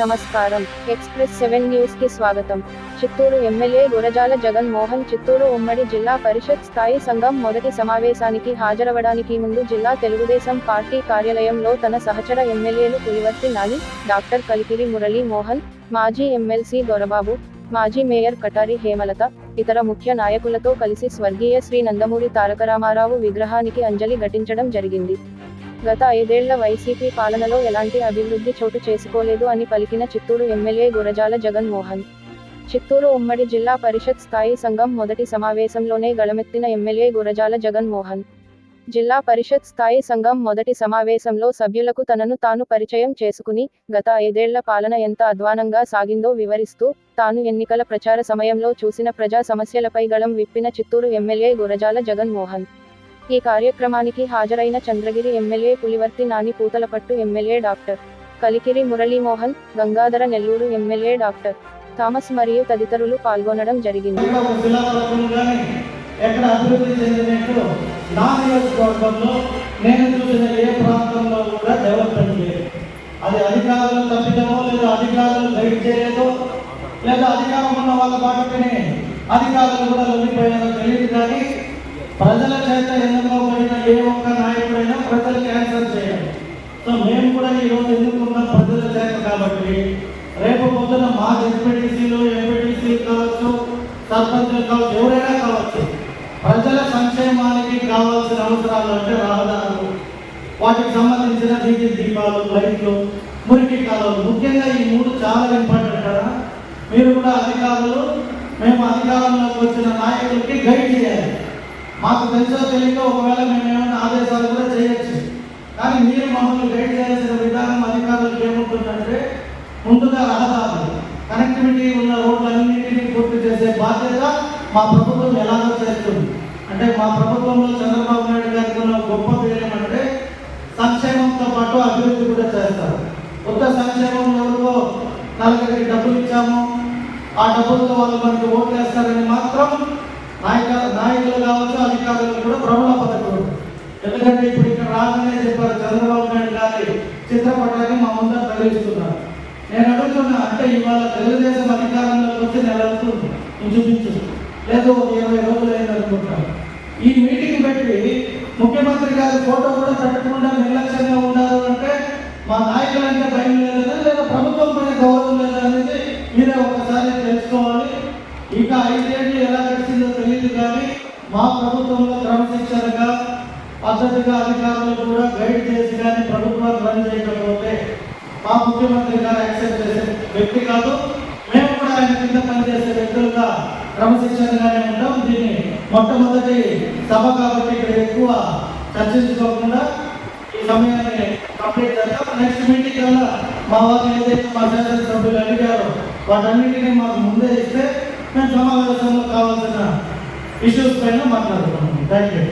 నమస్కారం. Express seven న్యూస్కి స్వాగతం. చిత్తూరు ఎమ్మెల్యే గురజాల జగన్ మోహన్ చిత్తూరు ఉమ్మడి జిల్లా పరిషత్ స్థాయి సంఘం మొదటి సమావేశానికి హాజరవడానికి ముందు జిల్లా తెలుగుదేశం పార్టీ కార్యాలయంలో తన సహచర ఎమ్మెల్యేలు పులివర్తి నాని డాక్టర్ కలికిరి మురళీ మోహన్ మాజీ ఎమ్మెల్సీ దొరబాబు మాజీ మేయర్ కటారి హేమలత ఇతర ముఖ్య నాయకులతో కలిసి స్వర్గీయ శ్రీ నందమూరి తారకరామారావు విగ్రహానికి అంజలి ఘటించడం జరిగింది. గత ఐదేళ్ళ వైసీపీ పాలనలో ఎలాంటి అభివృద్ధి చోటు చేసుకోలేదు అని పలికిన చిత్తూరు ఎమ్మెల్యే గురజాల జగన్ మోహన్ చిత్తూరు ఉమ్మడి జిల్లా పరిషత్ స్థాయి సంఘం మొదటి సమావేశంలోనే గళమెత్తిన ఎమ్మెల్యే గురజాల జగన్ మోహన్ జిల్లా పరిషత్ స్థాయి సంఘం మొదటి సమావేశంలో సభ్యులకు తనను తాను పరిచయం చేసుకుని గత ఐదేళ్ళ పాలన ఎంత అధ్వానంగా సాగిందో వివరిస్తూ తాను ఎన్నికల ప్రచార సమయంలో చూసిన ప్రజా సమస్యలపై గళం విప్పిన చిత్తూరు ఎమ్మెల్యే గురజాల జగన్మోహన్. ఈ కార్యక్రమానికి హాజరైన Chandragiri MLA Pulivarthi Nani Puthalapattu MLA doctor Kalikiri Muralimohan Gangadhara Nellore MLA doctor Thomas మరియు తదితరులు పాల్గొనడం జరిగింది. ఎక్కడ అభివృద్ధి చెందినట్టు నా నియోజకవర్గంలో నేను చూసిన ఏ ప్రాంతంలో కూడా డెవలప్మెంట్ లేదు. అది అధికారులు తప్పిదమో లేదా అధికారులు గైడ్ చేయలేదో లేదా అధికారం ఉన్న వాళ్ళ పాటనే అధికారులు కూడా లొంగిపోయారో తెలియదు కానీ ప్రజల చేత ఎన్నుకోబడిన ఏ ఒక్క నాయకుడైనా ప్రజలు క్యాన్సల్ చేయాలి సో మేము కూడా ఈ రోజు ఎన్నుకున్న ప్రజల చేత కాబట్టి. రేపు పొద్దున మా ఎస్పీటీసీలు ఎంపీటీసీలు కావచ్చు సర్పంచులు కావచ్చు ఎవరైనా కావచ్చు ప్రజల సంక్షేమానికి కావాల్సిన అవసరాలు అంటే రహదారులు వాటికి సంబంధించిన వీధి దీపాలు లైట్లు మురికి కాలువలు. ముఖ్యంగా ఈ మూడు చాలా ఇంపార్టెంట్ కదా. మీరు కూడా అధికారులు మేము అధికారంలోకి వచ్చిన నాయకులకి గైడ్ చేయాలి. తెలుసో తెలియక ఒకవేళ మేము ఏమైనా ఆదేశాలు కూడా చేయొచ్చు. కానీ మీరు మమ్మల్ని గైడ్ చేయాల్సిన విధానం అధికారులకు ఏముంటుందంటే ముందుగా రహదారులు కనెక్టివిటీ ఉన్న రోడ్లన్నింటినీ పూర్తి చేసే బాధ్యత మా ప్రభుత్వం ఎలాగో చేస్తుంది. అంటే మా ప్రభుత్వంలో చంద్రబాబు నాయుడు గారికి ఉన్న గొప్ప పేరు ఏమంటే సంక్షేమంతో పాటు అభివృద్ధి కూడా చేస్తారు. కొత్త సంక్షేమం ఎవరికో నలుగురికి డబ్బులు ఇచ్చాము. ఆ డబ్బులతో వాళ్ళు మనకి ఓట్లు వేస్తారని మాత్రం నాయక నాయకులు కావచ్చు అధికారులు కూడా ప్రబల పథకం. ఎందుకంటే ఇప్పుడు ఇక్కడ రాగానే చెప్పారు చంద్రబాబు నాయుడు గారి చిత్రపటాన్ని మా ముందర తగిలిస్తున్నారు నేను అడుగుతున్నా అంటే ఇవాళ తెలుగుదేశం అధికారంలోకి వచ్చి నెల చూపించు లేదు ఒక ఇరవై రోజులు అయింది అనుకుంటాను. ఈ మీటింగ్ పెట్టి ముఖ్యమంత్రి గారి ఫోటో కూడా పెట్టకుండా నిర్లక్ష్యంగా ఉన్నారు అంటే మా నాయకులంటే భయం లేదా అత్యధిక అధికారులు కూడా గైడ్ చేసి కానీ ప్రభుత్వాన్ని రన్ చేయకపోతే మా ముఖ్యమంత్రి గారు యాక్సెప్ట్ చేసే వ్యక్తి కాదు. మేము కూడా ఆయన కింద పనిచేసే వ్యక్తులుగా క్రమశిక్షణగానే ఉంటాం. దీన్ని మొట్టమొదటి సభ కాబట్టి ఇక్కడ ఎక్కువ చర్చించుకోకుండా ఈ సమయాన్ని కంప్లీట్ చేస్తాం నెక్స్ట్ మీటింగ్ కల్లా మా వాళ్ళు ఏదైతే మా శాసనసభ్యులు అడిగారో వాటన్నిటిని మాకు ముందే ఇస్తే మేము సమావేశంలో కావాల్సిన ఇష్యూస్ పైన మాట్లాడుతున్నాం థ్యాంక్ యూ